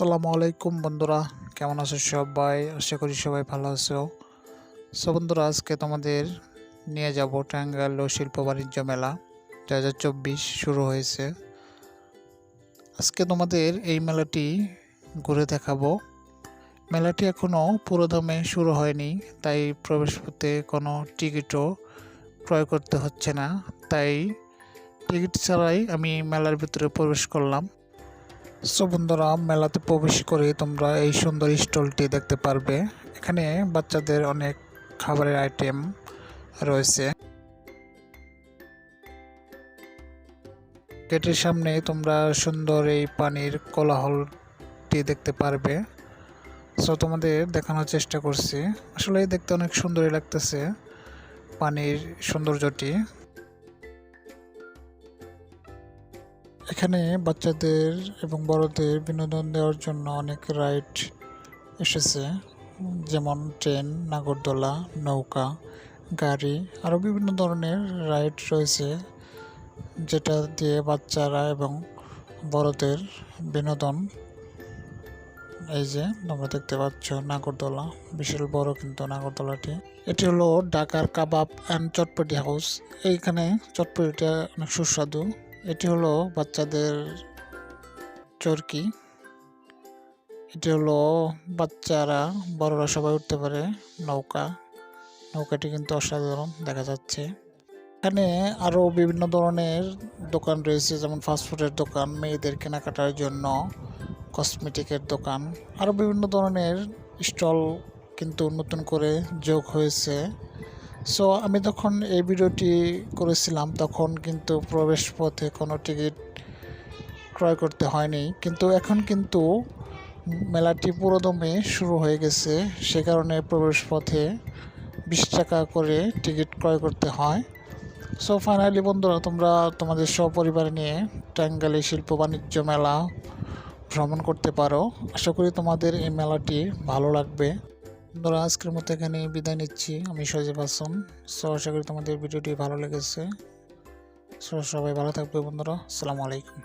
আসসালামু আলাইকুম বন্ধুরা, কেমন আছো সবাই? আশা করি সবাই ভালো আছো। সো বন্ধুরা, আজকে তোমাদের নিয়ে যাব টাঙ্গাইল ও শিল্প বাণিজ্য মেলা দু হাজার চব্বিশ শুরু হয়েছে। আজকে তোমাদের এই মেলাটি ঘুরে দেখাবো। মেলাটি এখনও পুরো পুরোদমে শুরু হয়নি, তাই প্রবেশ পথে কোনো টিকিটও ক্রয় করতে হচ্ছে না। তাই টিকিট ছাড়াই আমি মেলার ভিতরে প্রবেশ করলাম। সো বন্ধুরা মেলাতে প্রবেশ করে তোমরা এই সুন্দর স্টলটি দেখতে পারবে। এখানে বাচ্চাদের অনেক খাবারের আইটেম রয়েছে। গেটের সামনে তোমরা সুন্দর এই পানির কোলাহলটি দেখতে পারবে। সো তোমাদের দেখানোর চেষ্টা করছি। আসলে দেখতে অনেক সুন্দরই লাগতেছে পানির সৌন্দর্যটি। এখানে বাচ্চাদের এবং বড়দের বিনোদন দেওয়ার জন্য অনেক রাইড এসেছে। যেমন ট্রেন, নাগরদোলা, নৌকা, গাড়ি, আরও বিভিন্ন ধরনের রাইড রয়েছে, যেটা দিয়ে বাচ্চারা এবং বড়দের বিনোদন। এই যে তোমরা দেখতে পাচ্ছ নাগরদোলা, বিশাল বড় কিন্তু নাগরদোলাটি। এটি হলো ঢাকার কাবাব অ্যান্ড চটপটি হাউস। এইখানে চটপটিটা অনেক সুস্বাদু। এটি হলো বাচ্চাদের চরকি। এটি হলো বাচ্চারা, বড়রা সবাই উঠতে পারে নৌকা। নৌকাটি কিন্তু অসাধারণ দেখা যাচ্ছে। এখানে আরও বিভিন্ন ধরনের দোকান রয়েছে, যেমন ফাস্টফুডের দোকান, মেয়েদের কেনাকাটার জন্য কসমেটিকের দোকান। আরও বিভিন্ন ধরনের স্টল কিন্তু নতুন করে যোগ হয়েছে। সো আমি যখন এই ভিডিওটি করেছিলাম, তখন কিন্তু প্রবেশ পথে কোনো টিকিট ক্রয় করতে হয়নি। কিন্তু এখন কিন্তু মেলাটি পুরোদমে শুরু হয়ে গেছে। সে কারণে প্রবেশ পথে বিশ টাকা করে টিকিট ক্রয় করতে হয়। সো ফাইনালি বন্ধুরা, তোমরা তোমাদের সপরিবার নিয়ে টাঙ্গালি শিল্প বাণিজ্য মেলা ভ্রমণ করতে পারো। আশা করি তোমাদের এই মেলাটি ভালো লাগবে। বন্ধুরা, আজকের মতো এখানে বিদায় নিচ্ছি। আমি সজীব আসম সো আশা করি তোমাদের ভিডিওটি ভালো লেগেছে, সো সবাই ভালো থাকবে বন্ধুরা। আসসালামু আলাইকুম।